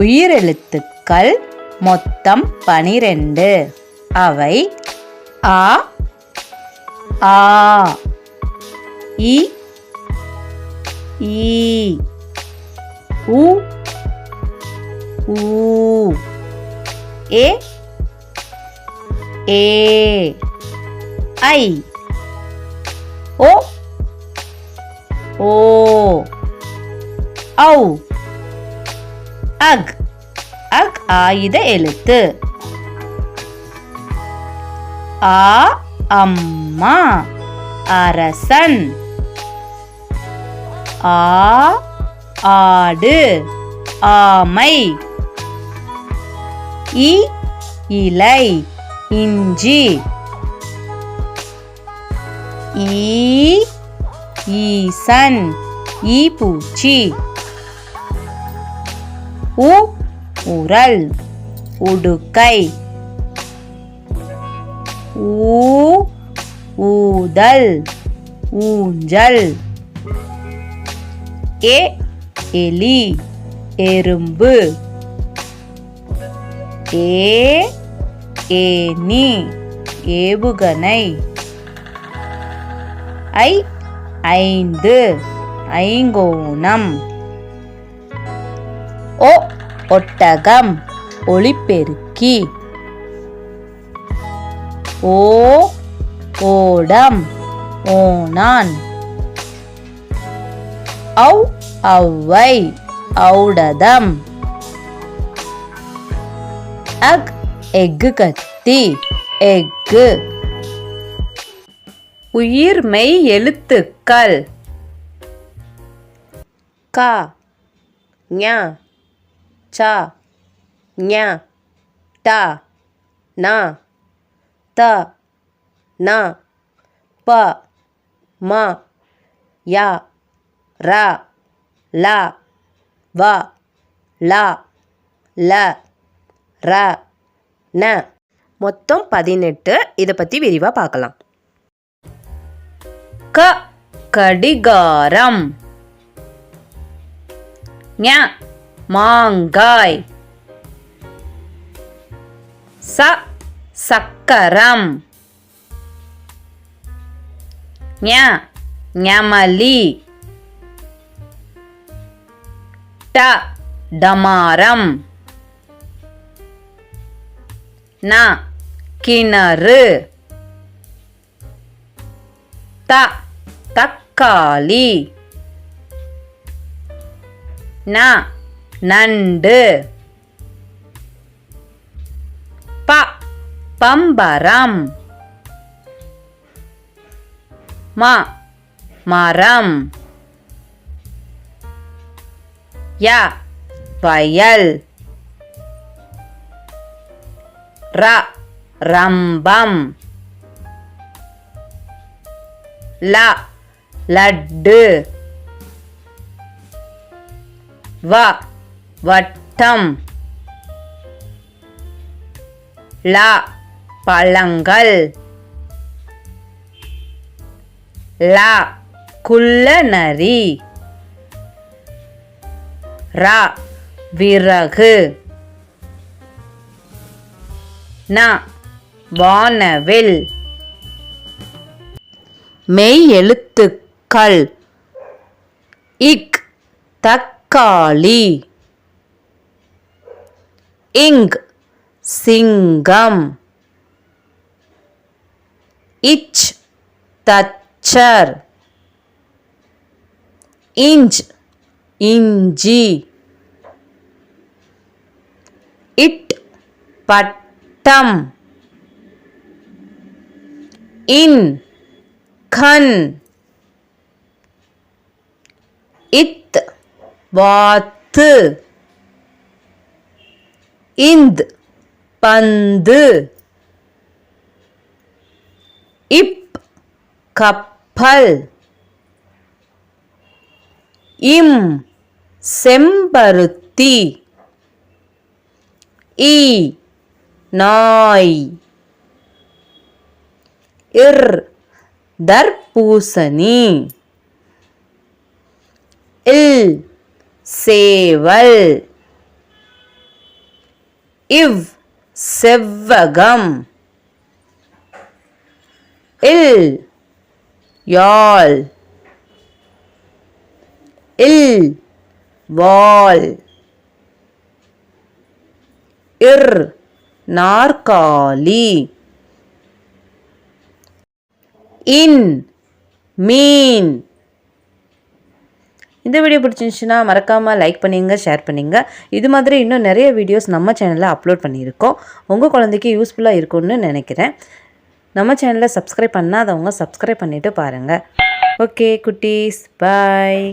உயிரெழுத்துக்கள் மொத்தம் பனிரெண்டு. அவை ஆ ஆ இ ஈ உ ஊ ஏ ஏ ஐ ஓ ஓ ஔ. அக். அக் ஆயுத எழுத்து. ஆ அம்மா அரசன். ஆ ஆடு ஆமை. இ இலை இஞ்சி. ஈ ஈசன் ஈ பூச்சி. உ உரல் உடுக்கை. ஊ ஊதல் ஊஞ்சல். ஏ எலி எறும்பு. ஏ ஏனி ஏவுகணை. ஐ ஐந்து ஐங்கோணம். ஓ ஒட்டகம் ஒளிப்பெருக்கி. ஓ ஓடம் ஓனான் ஔ ஔவை ஔடதம். அக் எஃகு கத்தி எஃகு. உயிர்மெய் எழுத்துக்கள். கா ஞா ச ஞ ட நா த ந ப ம யா ர ல வ ல ல ர ந. மொத்தம் பதினெட்டு. இதை பற்றி விரிவாக பார்க்கலாம். க கடிகாரம். ஞ மாங்காய். ச சக்கரம். ஞ ஞமலி. ட டமாரம். ந கிணறு. த தக்காளி. ந நண்டு. ப பம்பரம். ம மரம். ய வயல் ர ரம்பம். ல லட்டு. வ வட்டம். ல பழங்கள். ல குள்ளநரி ர விறகு. ந வானவில். மெய் எழுத்துக்கள். இக் தக்காளி. இங் சிங்கம். இச் தச்சர். இஞ்ச் இஞ்சி. இட் பட்டம். இன் கண். இத் வாத்து. இந்த் பந்து. இப் கப்பல். இம் செம்பருத்தி. ஈ நாய். இர் தர்பூசணி. இல் சேவல். இவ் செவ்வகம். இல் யாழ் இல் வால். இர் நாற்காலி. இன் மீன். இந்த வீடியோ பிடிச்சிருந்துச்சுன்னா மறக்காமல் லைக் பண்ணிங்க ஷேர் பண்ணிங்க. இது மாதிரி இன்னும் நிறைய வீடியோஸ் நம்ம சேனலில் அப்லோட் பண்ணியிருக்கோம். உங்கள் குழந்தைக்கு யூஸ்ஃபுல்லாக இருக்கும்னு நினைக்கிறேன். நம்ம சேனலை சப்ஸ்கிரைப் பண்ணாதவங்க சப்ஸ்கிரைப் பண்ணிவிட்டு பாருங்கள் ஓகே குட்டீஸ். பாய்